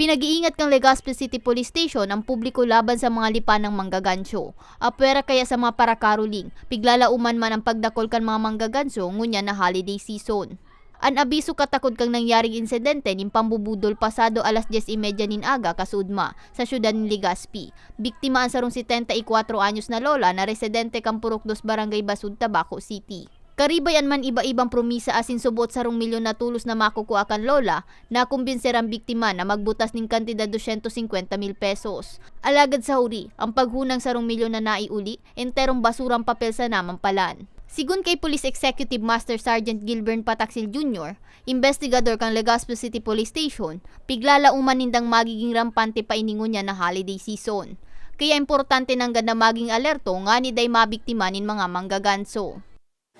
Pinag-iingat kang Legazpi City Police Station ang publiko laban sa mga lipa ng manggagansyo. Apwera kaya sa mga parakaruling, piglalauman man ang pagdakol kan mga manggagansyo ngunya na holiday season. An abiso katakod kang nangyaring insidente nin pambubudol pasado alas 10.30 nin aga kasudma sa syudad ni Legazpi. Biktima ang sarong 74 anyos na lola na residente kang Purok Dos Barangay Basud, Tabaco City. Karibayan man iba-ibang promisa asin subot sarong milyon na tulos na makukuha kan lola na kumbinser ang biktima na magbutas ning kantidad 250 mil pesos. Alagad sa huri, ang paghunang sarong milyon na naiuli, enterong basurang papel sa namampalan. Sigun kay Police Executive Master Sergeant Gilbert Pataksil Jr., investigador kang Legazpi City Police Station, piglala uman nindang magiging rampante pa iningon niya na holiday season. Kaya importante nang ganda maging alerto nga ni day mabiktima nin mga manggaganso.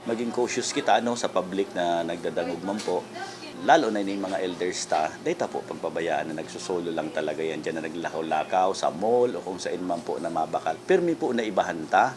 Maging cautious kita ano sa public na nagdadangog man po. Lalo na yung mga elders ta data po pagbabayaan na nagsusolo lang talaga yan dyan na naglakaw-lakaw sa mall o kung saan man po na mabakal. Permi po na ibahanta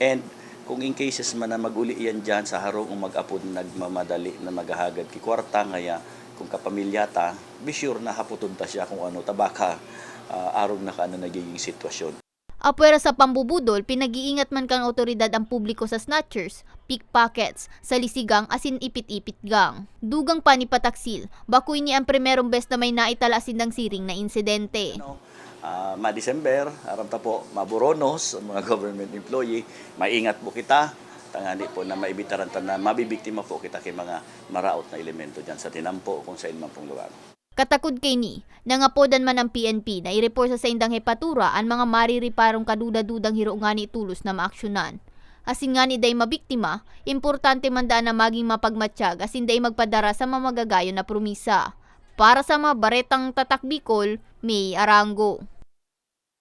and kung in cases man na maguli yan dyan sa harong o mag-apod nagmamadali na maghahagad ki kwarta ngaya kung kapamilya ta be sure na haputod ta siya kung ano tabaka uh, arog na ka ano nagiging sitwasyon Apwera sa pambubudol, pinag-iingat man kang otoridad ang publiko sa snatchers, pickpockets, sa lisigang asin ipit-ipit gang. Dugang pa ni Pataksil, bakuy ni ang primerong best na may naitala sindang siring na insidente. no? Ah, ma-December, aram ta po, maburonos, ang mga government employee, maingat po kita, tangani po na maibitaran ta na mabibiktima po kita kay mga maraot na elemento dyan sa tinampo kung saan man pong lugar. Katakod kay ni, nangapodan man ang PNP na i-report sa saindang hepatura ang mga maririparong kaduda-dudang hiro nga ni tulos na maaksyonan. Asin nga ni day mabiktima, importante man daan na maging mapagmatsyag asin day magpadara sa mamagagayo na promisa. Para sa mga baretang tatak Bicol, May Arango.